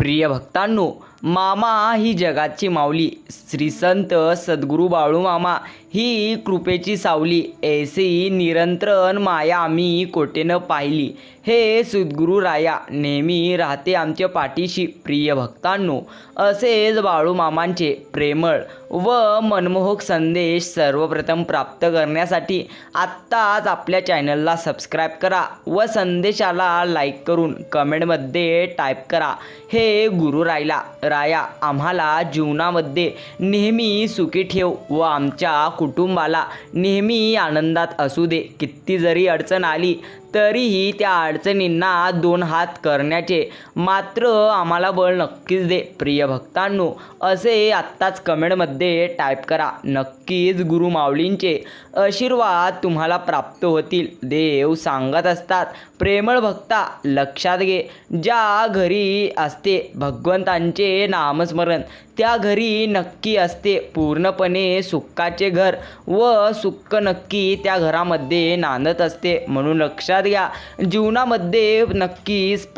प्रिय भक्तांनो मामा ही जगाची माऊली. श्री संत सद्गुरू बाळू मामा ही कृपेची सावली. ऐसी निरंतरण माया आम्ही कोटेनं पाहिली. हे सद्गुरू राया नेहमी राहते आमच्या पाठीशी. प्रिय भक्तांनो असेच बाळू मामांचे प्रेमळ व मनमोहक संदेश सर्वप्रथम प्राप्त करण्यासाठी आत्ताच आपल्या चॅनलला सबस्क्राईब करा व संदेशाला लाईक करून कमेंटमध्ये टाईप करा. हे गुरु रायला राया आम्हाला जीवनामध्ये नेहमी सुखी ठेव व आमच्या कुटुंबाला नेहमी आनंदात असू दे. किती जरी अडचण आली तरीही त्या अडचणींना दोन हात करण्याचे मात्र आम्हाला बळ नक्कीच दे. प्रिय भक्तांनो असे आत्ताच कमेंटमध्ये टाईप करा. नक्कीच गुरु माऊलींचे आशीर्वाद तुम्हाला प्राप्त होतील. देव सांगत असतात प्रेमळ भक्ता लक्षात घे. ज्या घरी असते भगवंतांचे नामस्मरण. त्या घरी नक्की असते. पूर्णपणे सुखाचे घर व सुख नक्की त्या घरामध्ये नांदत असते. म्हणून लक्षात घ्या जीवनामध्ये नक्कीच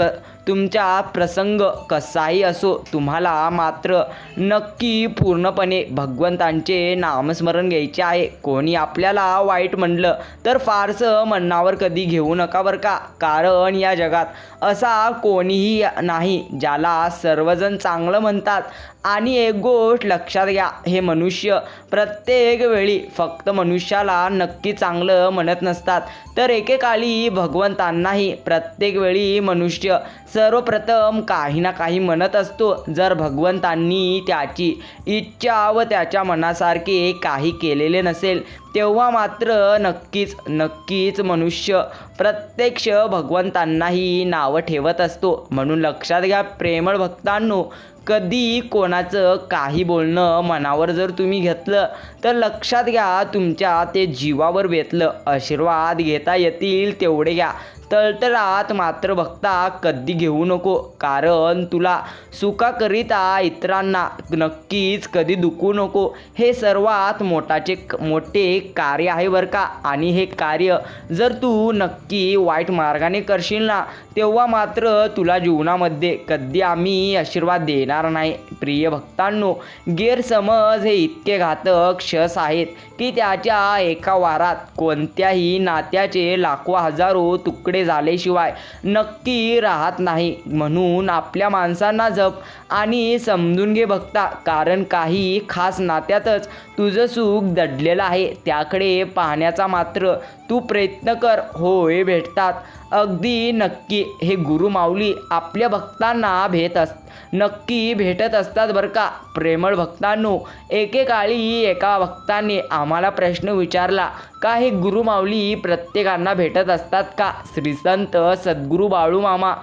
तुमचा प्रसंग कसाही असो तुम्हाला मात्र नक्की पूर्णपणे भगवंतांचे नामस्मरण घ्यायचे आहे. कोणी आपल्याला वाईट म्हणलं तर फारसं मनावर कधी घेऊ नका बरं का? कारण या जगात असा कोणीही नाही ज्याला सर्वजण चांगलं म्हणतात. आणि एक गोष्ट लक्षात घ्या हे मनुष्य प्रत्येक वेळी फक्त मनुष्याला नक्की चांगलं म्हणत नसतात. तर एकेकाळी भगवंतांनाही प्रत्येक वेळी मनुष्य सर्वप्रथम काही ना काही म्हणत असतो. जर भगवंतांनी त्याची इच्छा व त्याच्या मनासारखे काही केलेले नसेल तेव्हा मात्र नक्कीच नक्कीच मनुष्य प्रत्यक्ष भगवंतांनाही नावं ठेवत असतो. म्हणून लक्षात घ्या प्रेमळ भक्तांनो कधी कोणाचं काही बोलणं मनावर जर तुम्ही घेतलं तर लक्षात घ्या तुमच्या ते जीवावर बेतलं. आशीर्वाद घेता येतील तेवढे घ्या. तळतळात मात्र भक्ता कधी घेऊ नको. कारण तुला सुखाकरिता इतरांना नक्कीच कधी दुखू नको. हे सर्वात मोठाचे मोठे कार्य आहे बरं का? आणि हे कार्य जर तू नक्की वाईट मार्गाने करशील ना तेव्हा मात्र तुला जीवनामध्ये कधी आम्ही आशीर्वाद देणार नाही. प्रिय भक्तांनो गैरसमज हे इतके घातक क्षस आहेत की त्याच्या एका वारात कोणत्याही नात्याचे लाखो हजारो तुकडे झाल्याशिवाय नक्की राहत नाही. म्हणून आपल्या माणसांना जप आणि समजून घे बघता कारण काही खास नात्यातच तुझं सुख दडलेलं आहे. त्याकडे पाहण्याचा मात्र तू प्रयत्न कर. होय भेटतात. अगदी नक्की. हे गुरु माऊली आपल्या भक्तांना भेट अस नक्की भेटत असतात बरं का. प्रेमळ भक्तांनो एकेकाळी एका भक्ताने आम्हाला प्रश्न विचारला का हे गुरु माऊली प्रत्येकांना भेटत असतात का? श्रीसंत सद्गुरू बाळू मामा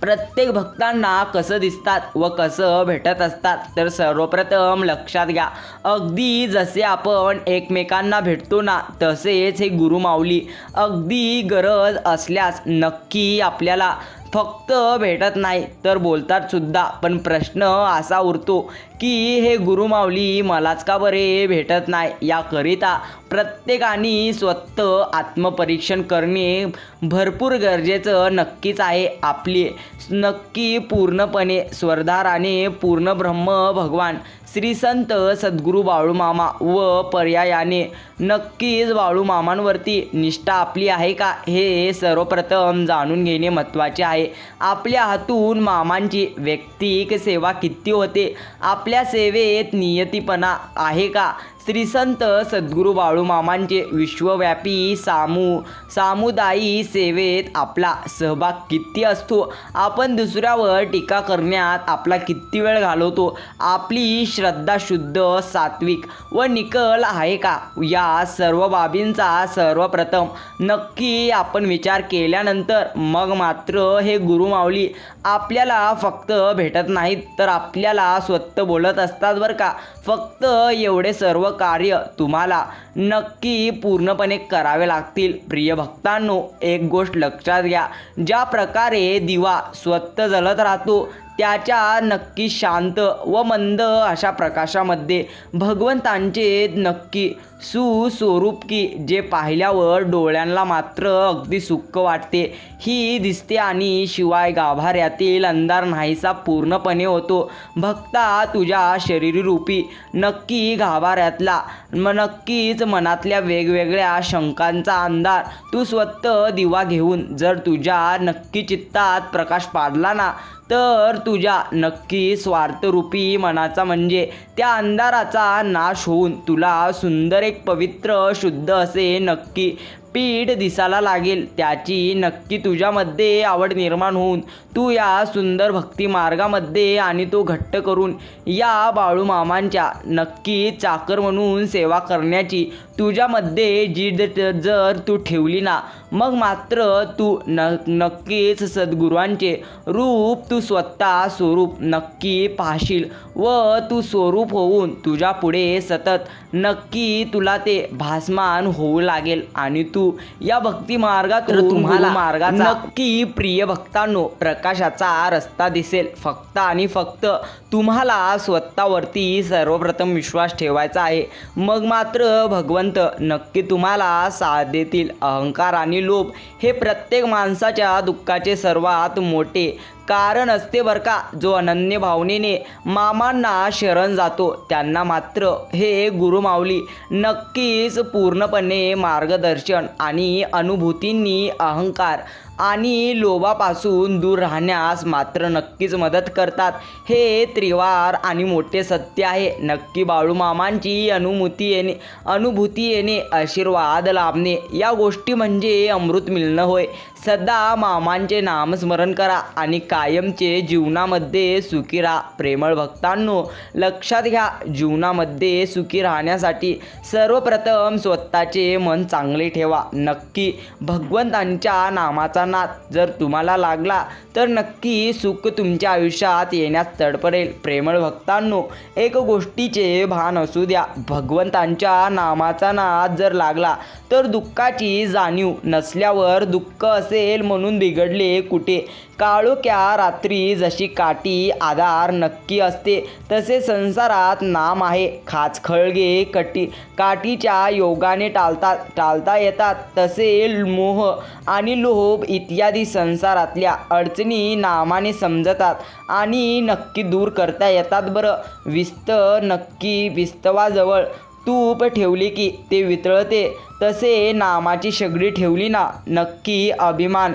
प्रत्येक भक्तांना कसं दिसतात व कसं भेटत असतात तर सर्वप्रथम लक्षात घ्या. अगदी जसे आपण एकमेकांना भेटतो ना तसेच हे गुरु माऊली अगदी गरज असल्यास नक्की आपल्याला फक्त भेटत नाही तर बोलतात सुद्धा. पण प्रश्न असा उरतो की हे गुरुमाऊली मलाच का बरे भेटत नाही? याकरिता प्रत्येकाने स्वतः आत्मपरीक्षण करणे भरपूर गरजेचं नक्कीच आहे आपली. नक्की पूर्णपणे स्वरधाराने पूर्ण ब्रह्म भगवान श्री संत सद्गुरू बाळूमामा व पर्यायाने नक्कीच बाळूमामांवरती निष्ठा आपली आहे का? हे सर्वप्रथम जाणून घेणे महत्त्वाचे आहे. आपल्या हातून मामांची वैयक्तिक सेवा किती होते? आपल्या सेवेत नियतीपणा आहे का? श्रीसंत सद्गुरू बाळूमामांचे विश्वव्यापी सामू सामुदायी सेवेत आपला सहभाग किती असतो? आपण दुसऱ्यावर टीका करण्यात आपला किती वेळ घालवतो? आपली श्रद्धा शुद्ध सात्विक व निकल आहे का? या सर्व बाबींचा सर्वप्रथम नक्की आपण विचार केल्यानंतर मग मात्र हे गुरुमावली आपल्याला फक्त भेटत नाहीत तर आपल्याला स्वतः बोलत असतात बरं का. फक्त एवढे सर्व कार्य तुम्हाला नक्की पूर्णपणे करावे लागतील. प्रिय भक्तांनो एक गोष्ट लक्षात घ्या. ज्या प्रकारे दिवा स्वतः जळत राहतो त्याच्या नक्की शांत व मंद अशा प्रकाशामध्ये भगवंतांचे नक्की सुस्वरूप की जे पाहिल्यावर डोळ्यांना मात्र अगदी सुख वाटते. ही दिसते आणि शिवाय गाभाऱ्यातील अंधार नाहीसा पूर्णपणे होतो. भक्ता तुझ्या शरीररूपी नक्की गाभाऱ्यातला नक्कीच मनातल्या वेगवेगळ्या शंकांचा अंधार. तू स्वतः दिवा घेऊन जर तुझ्या नक्की चित्तात प्रकाश पाडला ना तर तुझ्या नक्की स्वार्थरूपी मनाचा म्हणजे त्या अंधाराचा नाश होऊन तुला सुंदर एक पवित्र शुद्ध असे नक्की पीठ दिसायला लागेल. त्याची नक्की तुझ्यामध्ये आवड निर्माण होऊन तू या सुंदर भक्ती मार्गामध्ये आणि तो घट्ट करून या बाळूमामांच्या नक्की चाकर म्हणून सेवा करण्याची तुझ्यामध्ये जिद जर तू ठेवली ना मग मात्र तू न नक्कीच सद्गुरूंचे रूप तू स्वतः स्वरूप नक्की पाहशील व तू स्वरूप होऊन तुझ्या पुढे सतत नक्की तुला ते भासमान होऊ लागेल आणि तू या भक्ती मार्गातून तुम्हाला मार्गाचा. नक्की प्रिय भक्तांनो प्रकाशाचा रस्ता दिसेल. फक्त आणि फक्त तुम्हाला स्वतःवरती सर्वप्रथम विश्वास ठेवायचा आहे. मग मात्र भगवंत नक्की तुम्हाला साथ देतील अहंकार आणि लोभ हे प्रत्येक माणसाच्या दुःखाचे सर्वात मोठे कारण असते बरं का. जो अनन्य भावनेने मामांना शरण जातो त्यांना मात्र हे गुरुमावली नक्कीच पूर्णपणे मार्गदर्शन आणि अनुभूतींनी अहंकार आणि लोभापासून दूर राहण्यास मात्र नक्कीच मदत करतात. हे त्रिवार आणि मोठे सत्य आहे. नक्की बाळूमामांची अनुभूती येणे अनुभूती येणे आशीर्वाद लाभणे या गोष्टी म्हणजे अमृत मिळणं होय. सदा मामांचे नामस्मरण करा आणि कायमचे जीवनामध्ये सुखी राहा. प्रेमळ भक्तांनो लक्षात घ्या जीवनामध्ये सुखी राहण्यासाठी सर्वप्रथम स्वतःचे मन चांगले ठेवा. नक्की भगवंतांच्या नामाचा नाद जर तुम्हाला लागला तर नक्की सुख तुमच्या आयुष्यात येण्यास तडपडेल. प्रेमळ भक्तांनो एक गोष्टीचे भान असू द्या. भगवंतांच्या नामाचा नाद जर लागला तर दुःखाची जाणीव नसल्यावर दुःख असेल म्हणून बिघडले कुठे? काळोख्या रात्री जशी काठी आधार नक्की असते तसे संसारात नाम आहे. खाच खळगे कटी काठीच्या योगाने टाळतात टाळता येतात. तसे मोह आणि लोभ इत्यादी संसारातल्या अडचणी नामाने समजतात आणि नक्की दूर करता येतात बरं. विस्त नक्की विस्तवाजवळ तूप ठेवली की ते वितळते. तसे नामाची शेगडी ठेवली ना नक्की अभिमान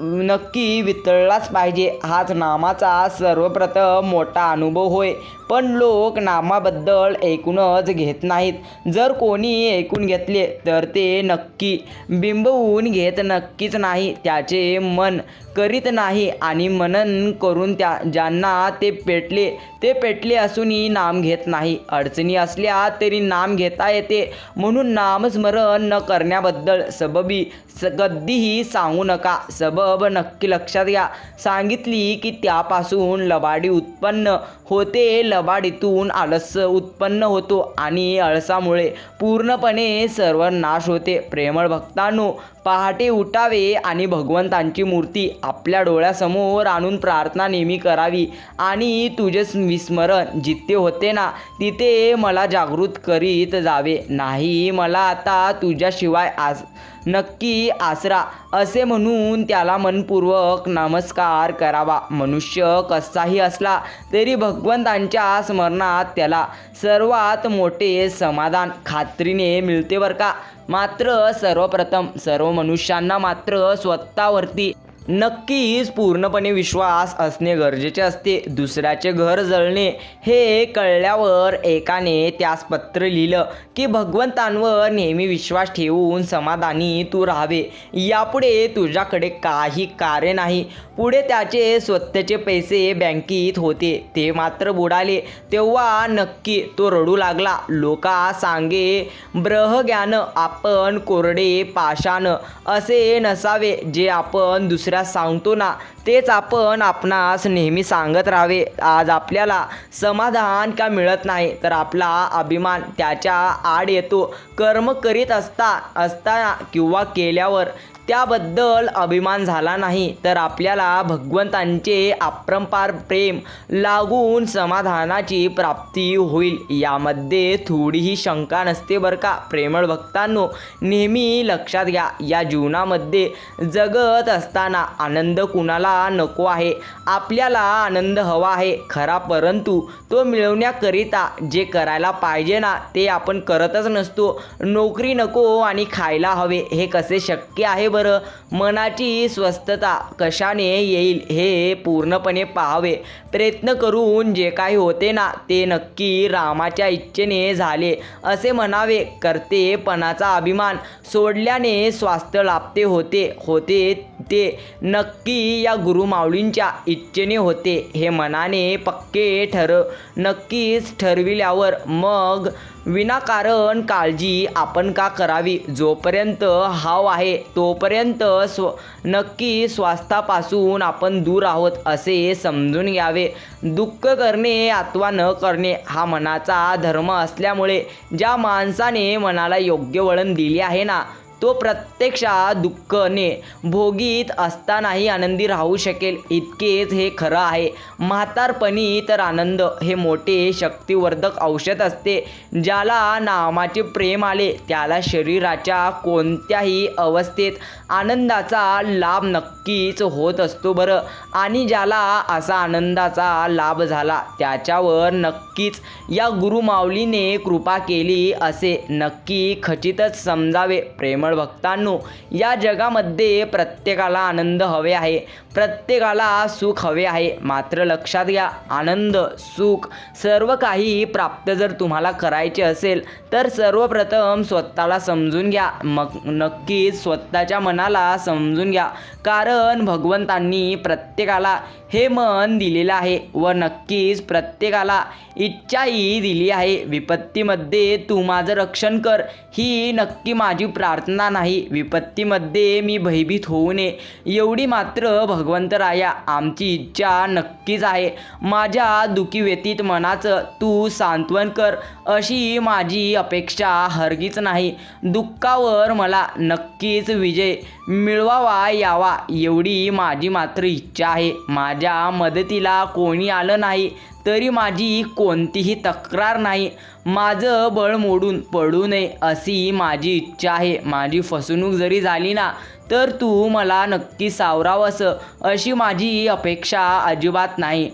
नक्की वितळलाच पाहिजे. हाच नामाचा सर्वप्रथम मोठा अनुभव होय. पण लोक नामाबद्दल ऐकूनच घेत नाहीत. जर कोणी ऐकून घेतले तर ते नक्की बिंबवून घेत नक्कीच नाही. त्याचे मन करीत नाही आणि मनन करून त्या ज्यांना ते पेटले ते पेटले असूनही नाम घेत नाही. अडचणी असल्या तरी नाम घेता येते. म्हणून नामस्मरण न करण्याबद्दल सबबी स कधीही सांगू नका. सबब नक्की लक्षात घ्या. सांगितली की त्यापासून लबाडी उत्पन्न होते. लबाडीतून आळस उत्पन्न होतो आणि आळसामुळे पूर्णपणे सर्व नाश होते. प्रेमळ भक्तांनो पहाटे उठावे आणि भगवंतांची मूर्ती आपल्या डोळ्यासमोर आणून प्रार्थना नेहमी करावी. आणि तुझे विस्मरण जिथे होते ना तिथे मला जागृत करीत जावे. नाही मला आता तुझ्याशिवाय आज नक्की आसरा. असे म्हणून त्याला मनपूर्वक नमस्कार करावा. मनुष्य कसाही असला तरी भगवंतांच्या स्मरणात त्याला सर्वात मोठे समाधान खात्रीने मिळते बरं का? मात्र सर्वप्रथम सर्व मनुष्यांना मात्र स्वतःवरती नक्कीच पूर्णपणे विश्वास असणे गरजेचे असते. दुसऱ्याचे घर जळणे हे कळल्यावर एकाने त्यास पत्र लिहिलं की भगवंतांवर नेहमी विश्वास ठेवून समाधानी तू राहावे. यापुढे तुझ्याकडे काही कार्य नाही. पुढे त्याचे स्वतःचे पैसे बँकेत होते. ते मात्र बुडाले. तेव्हा नक्की तो रडू लागला. लोका सांगे ब्रहज्ञान आपण कोरडे पाषाण असे नसावे. जे आपण दुसऱ्या आपल्याला सांगतो ना तेच आपण आपणास नेहमी सांगत राहावे. आज आपल्याला समाधान का मिळत नाही? तर आपला अभिमान त्याच्या आड येतो. कर्म करीत असता असताना किंवा केल्यावर त्याबद्दल अभिमान झाला नाही तर आपल्याला भगवंतांचे अपरंपार प्रेम लागून समाधानाची प्राप्ती होईल. यामध्ये थोडीही शंका नसते बरं का? प्रेमळ भक्तांनो नेहमी लक्षात घ्या या जीवनामध्ये जगत असताना आनंद कुणाला नको आहे? आपल्याला आनंद हवा आहे खरा परंतु तो मिळवण्याकरिता जे करायला पाहिजे ना ते आपण करतच नसतो. नोकरी नको आणि खायला हवे हे कसे शक्य आहे बरं? मनाची स्वस्थता कशाने येईल हे पूर्णपणे पाहावे. प्रयत्न करून जे काही होते ना ते नक्की रामाच्या इच्छेने झाले. असे म्हणावे करतेपणाचा अभिमान सोडल्याने स्वास्थ्य लाभते होते होते ते नक्की या गुरुमाऊलींच्या इच्छेने होते. हे मनाने पक्के ठर. नक्कीच ठरविल्यावर मग विनाकारण काळजी आपण का करावी? जोपर्यंत हाव आहे तोपर्यंत स्व नक्की स्वास्थापासून आपण दूर आहोत असे समजून घ्यावे. दुःख करणे अथवा न करणे हा मनाचा धर्म असल्यामुळे ज्या माणसाने मनाला योग्य वळण दिले आहे ना तो प्रत्यक्षात दुःखने भोगीत असतानाही आनंदी राहू शकेल. इतकेच हे खरं आहे. म्हातारपणी तर आनंद हे मोठे शक्तिवर्धक औषध असते. ज्याला नामाचे प्रेम आले त्याला शरीराच्या कोणत्याही अवस्थेत आनंदाचा लाभ नक्कीच होत असतो बरं. आणि ज्याला असा आनंदाचा लाभ झाला त्याच्यावर नक्कीच या गुरुमाऊलीने कृपा केली असे. नक्की खचितच समजावे. प्रेमळ भक्तांनो या जगामध्ये प्रत्येकाला आनंद हवे आहे. प्रत्येकाला सुख हवे आहे. मात्र लक्षात घ्या आनंद सुख सर्व काही प्राप्त जर तुम्हाला करायचे असेल तर सर्वप्रथम स्वतःला समजून घ्या. मग नक्कीच स्वतःच्या मनाला समजून घ्या. कारण भगवंतांनी प्रत्येकाला हे मन दिलेलं आहे व नक्कीच प्रत्येकाला इच्छाही दिली आहे. विपत्तीमध्ये तू माझं रक्षण कर. ही नक्की माझी प्रार्थना नाही. विपत्तीमध्ये मी भयभीत होऊ नये. एवढी मात्र भगवंतराया आमची इच्छा नक्कीच आहे. माझ्या दुखी व्यतीत मनाचं तू सांत्वन कर. अशी माझी अपेक्षा हरगीच नाही. दुःखावर मला नक्कीच विजय मिळवावा यावा एवढी माझी मात्र इच्छा आहे. माझ्या मदतीला कोणी आलं नाही तरी माझी कोणतीही तक्रार नाही. माझं बळ मोडून पडू नये अशी माझी इच्छा आहे. माझी फसवणूक जरी झाली ना तर तू मला नक्की सावरावंस अशी माझी अपेक्षा अजिबात नाही.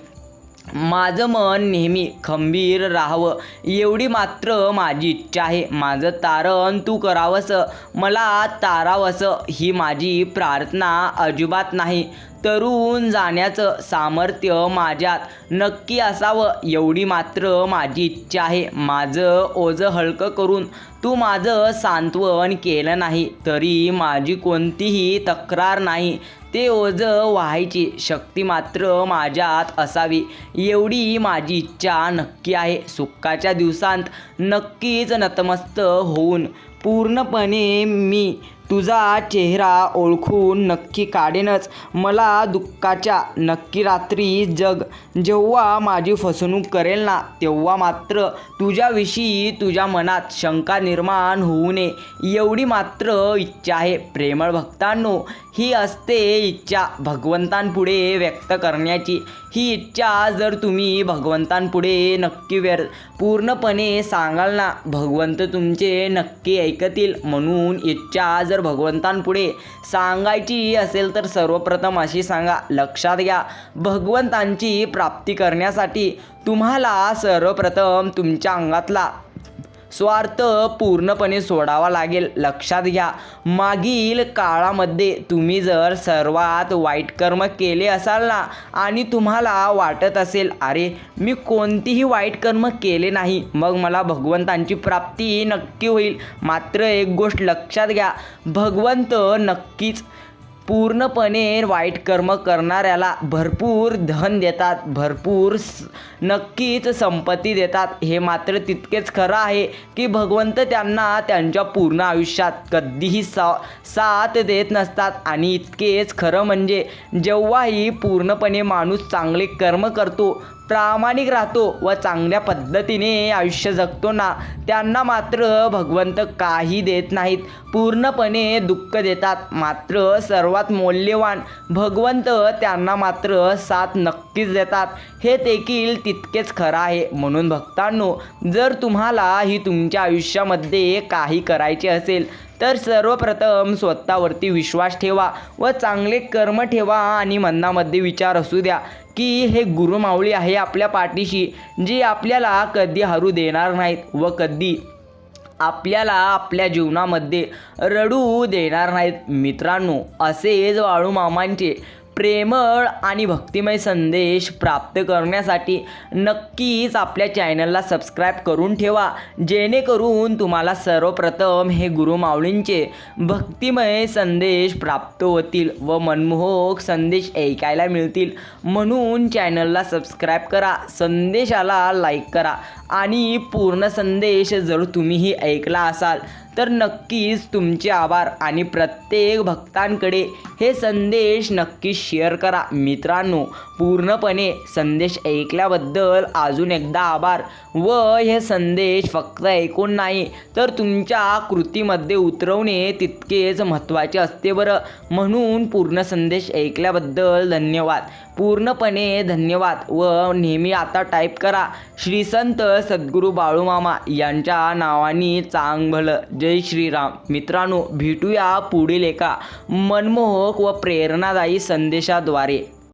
माझं मन नेहमी खंबीर राहावं. एवढी मात्र माझी इच्छा आहे. माझं तारण तू करावंसं. मला तारावंसं. ही माझी प्रार्थना अजिबात नाही. तरुण जाण्याचं सामर्थ्य माझ्यात नक्की असावं. एवढी मात्र माझी इच्छा आहे. माझं ओझं हलकं करून तू माझं सांत्वन केलं नाही तरी माझी कोणतीही तक्रार नाही. ते ओझं व्हायची शक्ती मात्र माझ्यात असावी. एवढी माझी इच्छा नक्की आहे. सुखाच्या दिवसांत नक्कीच नतमस्त होऊन पूर्णपणे मी तुझा चेहरा ओळखून नक्की काढेनच. मला दुःखाच्या नक्की रात्री जग जेव्हा माझी फसवणूक करेल ना तेव्हा मात्र तुझ्याविषयी तुझ्या मनात शंका निर्माण होऊ नये. एवढी मात्र इच्छा आहे प्रेमळ भक्तांनो. ही असते इच्छा भगवंतांपुढे व्यक्त करण्याची. ही इच्छा जर तुम्ही भगवंतांपुढे नक्की व्य पूर्णपणे सांगाल ना भगवंत तुमचे नक्की ऐकतील म्हणून इच्छा जर भगवंतांपुढे सांगायची असेल तर सर्वप्रथम अशी सांगा लक्षात घ्या. भगवंतांची प्राप्ती करण्यासाठी तुम्हाला सर्वप्रथम तुमच्या अंगातला स्वार्थ पूर्णपणे सोडावा लागेल. लक्षात घ्या. मागील काळामध्ये तुम्ही जर सर्वात वाईट कर्म केले असाल ना आणि तुम्हाला वाटत असेल अरे मी कोणतीही वाईट कर्म केले नाही मग मला भगवंतांची प्राप्ती नक्की होईल. मात्र एक गोष्ट लक्षात घ्या. भगवंत नक्कीच पूर्णपणे वाईट कर्म करणाऱ्याला भरपूर धन देतात भरपूर स- नक्कीच संपत्ती देतात. हे मात्र तितकेच खरं आहे की भगवंत त्यांना त्यांच्या पूर्ण आयुष्यात कधीही सा साथ देत नसतात. आणि इतकेच खरं म्हणजे जेव्हाही पूर्णपणे माणूस चांगले कर्म करतो प्रामाणिक राहतो व चांगल्या पद्धतीने आयुष्य जगतो ना त्यांना मात्र भगवंत काही देत नाहीत. पूर्णपणे दुःख देतात. मात्र सर्वात मौल्यवान भगवंत त्यांना मात्र साथ नक्कीच देतात. हे देखील तितकेच खरं आहे. म्हणून भक्तांनो जर तुम्हाला ही तुमच्या आयुष्यामध्ये काही करायचे असेल तर सर्वप्रथम स्वतःवरती विश्वास ठेवा व चांगले कर्म ठेवा आणि मनामध्ये विचार असू द्या की हे गुरुमावळी आहे आपल्या पाठीशी जी आपल्याला कधी हरू देणार नाहीत व कधी आपल्याला आपल्या जीवनामध्ये रडू देणार नाहीत. मित्रांनो असेच वाळू मामांचे प्रेमळ आणि भक्तिमय संदेश प्राप्त करण्यासाठी नक्कीच आपल्या चॅनलला सबस्क्राईब करून ठेवा. जेणेकरून तुम्हाला सर्वप्रथम हे गुरु माऊळींचे भक्तिमय संदेश प्राप्त होतील व मनमोहक संदेश ऐकायला मिळतील. म्हणून चॅनलला सबस्क्राईब करा संदेशाला लाईक करा आणि पूर्ण संदेश जर तुम्हीही ऐकला असाल तर नक्कीच तुमचे आभार आणि प्रत्येक भक्तांकडे हे संदेश नक्कीच शेअर करा. मित्रांनो पूर्णपणे संदेश ऐकल्याबद्दल अजून एकदा आभार व हे संदेश फक्त ऐकून नाही तर तुमच्या कृतीमध्ये उतरवणे तितकेच महत्त्वाचे असते बरं. म्हणून पूर्ण संदेश ऐकल्याबद्दल धन्यवाद. पूर्णपणे धन्यवाद व नेहमी आता टाईप करा. श्रीसंत सद्गुरू बाळूमामा यांच्या नावाने चांग भलं जय श्रीराम. मित्रांनो भेटूया पुढील एका मनमोहक व प्रेरणादायी संदेशाद्वारे.